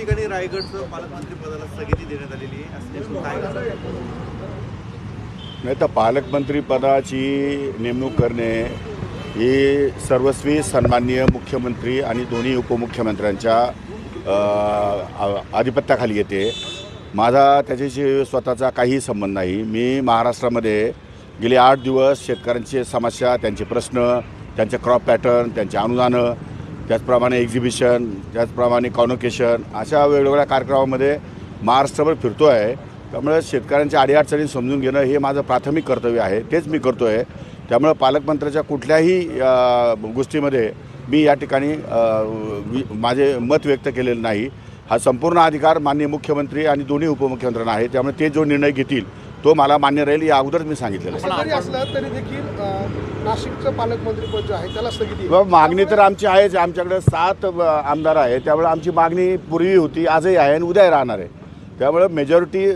नाशिक आणि रायगडचं पालकमंत्री पदाला स्थगिती देण्यात आलेली आहे. नाही तर पालकमंत्री पदाची नेमणूक करणे ही सर्वस्वी सन्माननीय मुख्यमंत्री आणि दोन्ही उपमुख्यमंत्र्यांच्या आधिपत्याखाली येते. माझा त्याच्याशी स्वतःचा काही संबंध नाही. मी महाराष्ट्रामध्ये गेले आठ दिवस शेतकऱ्यांची समस्या त्यांचे प्रश्न त्यांचे क्रॉप पॅटर्न त्यांचे अनुदानं त्याचप्रमाणे एक्झिबिशन त्याचप्रमाणे कॉन्व्होकेशन अशा वेगवेगळ्या कार्यक्रमामध्ये महाराष्ट्रभर फिरतो आहे त्यामुळे शेतकऱ्यांच्या अडीअडचणी समजून घेणं हे माझं प्राथमिक कर्तव्य आहे. तेच मी करतो आहे त्यामुळं पालकमंत्र्याच्या कुठल्याही गोष्टीमध्ये मी या ठिकाणी माझे मत व्यक्त केलेलं नाही. हा संपूर्ण अधिकार माननीय मुख्यमंत्री आणि दोन्ही उपमुख्यमंत्र्यांना आहे. त्यामुळे ते जो निर्णय घेतील तो मला मान्य राहील या अगोदरच मी सांगितलेलं आहे. मागणी तर आमची आहेच आमच्याकडे सात आमदार आहे त्यामुळे आमची मागणी पूर्वी होती आजही आहे आणि उद्याही राहणार आहे. त्यामुळे मेजॉरिटी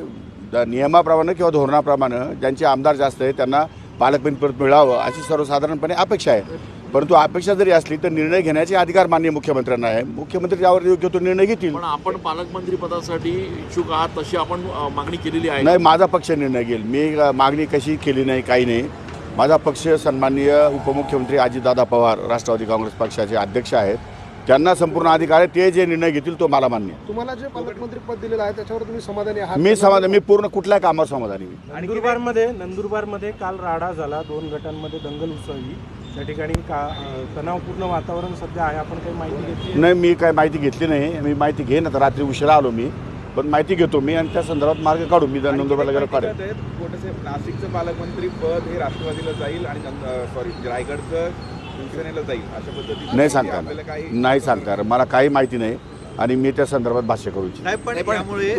नियमाप्रमाणे किंवा धोरणाप्रमाणे ज्यांचे आमदार जास्त आहे त्यांना पालकमंत्रीपद मिळावं अशी सर्वसाधारणपणे अपेक्षा आहे. परंतु अपेक्षा जरी असली तर निर्णय घेण्याचे अधिकार माननीय मुख्यमंत्र्यांना आहे. मुख्यमंत्री त्यावर योग्य तो निर्णय घेतील. पण आपण पालकमंत्री पदासाठी इच्छुक आहात तशी आपण मागणी केलेली आहे. नाही माझा पक्ष निर्णय घेईल. मी मागणी कशी केली नाही काही नाही. माझा पक्ष सन्माननीय उपमुख्यमंत्री अजितदादा पवार राष्ट्रवादी काँग्रेस पक्षाचे अध्यक्ष आहेत. त्यांना संपूर्ण अधिकार आहे. ते जे निर्णय घेतील तो मला मान्य आहे. तुम्हाला जे पालकमंत्री पद दिलेलं आहे त्याच्यावर तुम्ही समाधानी आहात? मी समाधान मी पूर्ण कुठल्याही कामावर समाधानी. नंदुरबारमध्ये नंदुरबारमध्ये काल राडा झाला. दोन गटांमध्ये दंगल उसळली. त्या ठिकाणी का तणावपूर्ण वातावरण सध्या आहे आपण काही माहिती घेतली नाही? मी काय माहिती घेतली नाही. मी माहिती घेईन आता रात्री उशिरा आलो मी. पण माहिती घेतो मी आणि त्या संदर्भात मार्ग काढू. मी नंदुरबारला गेलो काढेल नाशिकचं पालकमंत्री पद हे राष्ट्रवादीला जाईल आणि सॉरी रायगडचं शिवसेनेला जाईल. अशा पद्धतीने नाही सांगता. नाही सांगता. मला काही माहिती नाही. आणि मी त्या संदर्भात भाष्य करू इच्छितो. नाही पण यामुळे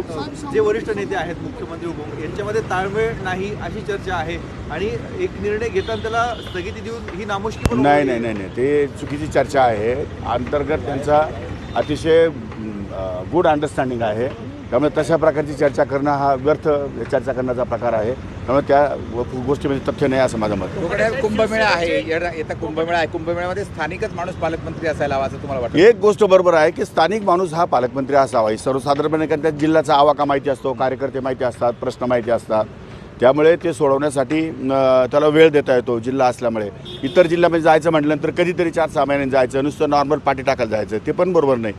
जे वरिष्ठ नेते आहेत मुख्यमंत्री यांच्यामध्ये ताळमेळ नाही अशी चर्चा आहे. आणि एक निर्णय घेताना त्याला स्थगिती देऊन ही नामुष्की पण नाही. नाही नाही ते चुकीची चर्चा आहे. अंतर्गत त्यांचा अतिशय गुड अंडरस्टँडिंग आहे. त्यामुळे तशा प्रकारची चर्चा करणं हा व्यर्थ चर्चा करण्याचा प्रकार आहे. त्यामुळे त्या व- गोष्टीमध्ये तथ्य नाही असं माझं मत. कुंभमेळा आहे. येता कुंभमेळा आहे. कुंभमेळ्यामध्ये स्थानिकच माणूस पालकमंत्री असायला हवा असं तुम्हाला वाटतं? एक गोष्ट बरोबर आहे की स्थानिक माणूस हा पालकमंत्री असावा. ही सर्वसाधारणपणे कारण त्या जिल्ह्याचा आवाका माहिती असतो कार्यकर्ते माहिती असतात प्रश्न माहिती असतात. त्यामुळे ते सोडवण्यासाठी त्याला वेळ देता येतो जिल्हा असल्यामुळे. इतर जिल्ह्यामध्ये जायचं म्हटल्यानंतर कधीतरी चार सहा महिन्यांनी जायचं. नुसतं नॉर्मल पाठी टाकायला जायचं. ते पण बरोबर नाही.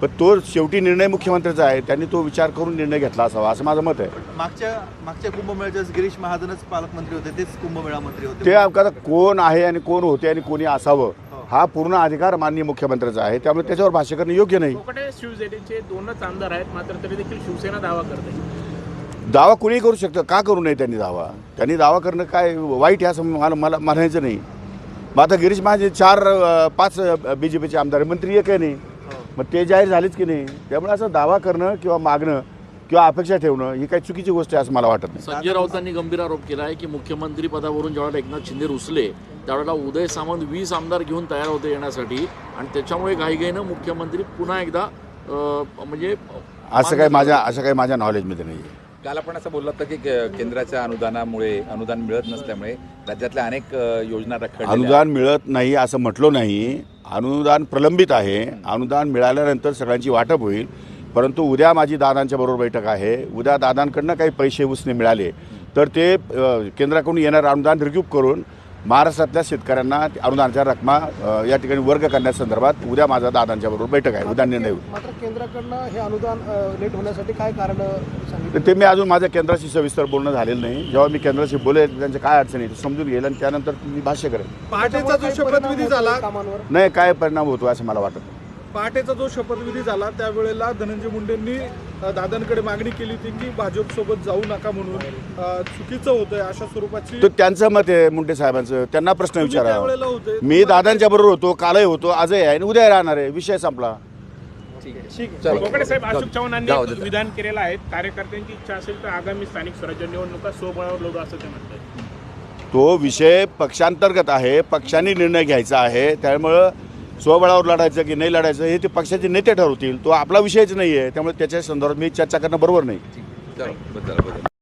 पण तो शेवटी निर्णय मुख्यमंत्र्याचा आहे त्यांनी तो विचार करून निर्णय घेतला असावा असं माझं मत आहे. मागच्या मागच्या कुंभमेळ्याच्या गिरीश महाजनच पालकमंत्री होते तेच कुंभमेळा मंत्री होते. ते आता कोण आहे आणि कोण होते आणि कोणी असावं हा. पूर्ण अधिकार माननीय मुख्यमंत्र्याचा आहे त्यामुळे त्याच्यावर भाष्य करणं योग्य नाही. शिवसेनेचे दोनच आमदार आहेत मात्र तरी देखील शिवसेना दावा करते दावा कुणी करू शकतं का करू नये त्यांनी दावा? त्यांनी दावा करणं काय वाईट आहे असं मला मला म्हणायचं नाही. मग आता गिरीश महाजन चार अं, पाच बी जे पीचे आमदार आहे, मंत्री एक आहे नाही. मग ते जाहीर झालेच की नाही? त्यामुळे असं दावा करणं किंवा मागणं किंवा अपेक्षा ठेवणं ही काही चुकीची गोष्ट आहे असं मला वाटत नाही. संजय राऊतांनी गंभीर आरोप केला आहे की मुख्यमंत्री पदावरून ज्यावेळेला एकनाथ शिंदे रुसले त्यावेळेला उदय सामंत वीस आमदार घेऊन तयार होते येण्यासाठी आणि त्याच्यामुळे घाईघाईनं मुख्यमंत्री पुन्हा एकदा म्हणजे असं काही माझ्या असं काही माझ्या नॉलेजमध्ये नाही आहे काल आपण असं बोललं होतं की केंद्राच्या अनुदानामुळे अनुदान मिळत नसल्यामुळे राज्यातल्या अनेक योजना रखडलेल्या अनुदान मिळत नाही असं म्हटलं नाही. अनुदान प्रलंबित आहे. अनुदान मिळाल्यानंतर सगळ्यांची वाटप होईल. परंतु उद्या माझी दादांच्या बरोबर बैठक आहे. उद्या दादांकडनं काही पैसे उसने मिळाले. तर ते केंद्राकडून येणारं अनुदान रिक्यूब करून महाराष्ट्रातल्या शेतकऱ्यांना ते अनुदानाच्या रकमा या ठिकाणी वर्ग करण्यासंदर्भात उद्या माझा दादांच्या बरोबर बैठक आहे. उद्या निर्णय होईल. मात्र केंद्राकडनं हे अनुदान लेट होण्यासाठी काय कारण ते मी अजून माझ्या केंद्राशी सविस्तर बोलणं झालेलं नाही. जेव्हा मी केंद्राशी बोलेल त्यांच्या काय अडचणी ते समजून घेईल आणि त्यानंतर मी भाष्य करेन पहाटेचा जो शपथविधी झाला? नाही काय परिणाम होतो असं मला वाटत. पहाटेचा जो शपथविधी झाला त्यावेळेला धनंजय मुंडेंनी दादांकडे मागणी केली होती की भाजपसोबत जाऊ नका म्हणून. चुकीचं होतंय अशा स्वरूपाची त्यांचं मत आहे मुंडे साहेबांचं. त्यांना प्रश्न विचारा. मी दादांच्या बरोबर होतो कालही होतो आजही आहे आणि उद्या राहणार आहे. विषय संपला. कोकणे साहेब अशोक चव्हाणांनी. विधान केलेलं आहे. कार्यकर्त्यांची इच्छा असेल तर आगामी स्थानिक स्वराज्य निवडणुका स्वबळावर लढू असं ते म्हणतात तो विषय पक्षांतर्गत आहे. पक्षांनी निर्णय घ्यायचा आहे. त्यामुळं स्वबळावर लढायचं की नाही लढायचं हे ते पक्षाचे नेते ठरवतील. तो आपला विषयच नाही आहे त्यामुळे त्याच्या संदर्भात मी चर्चा करणं बरोबर नाही.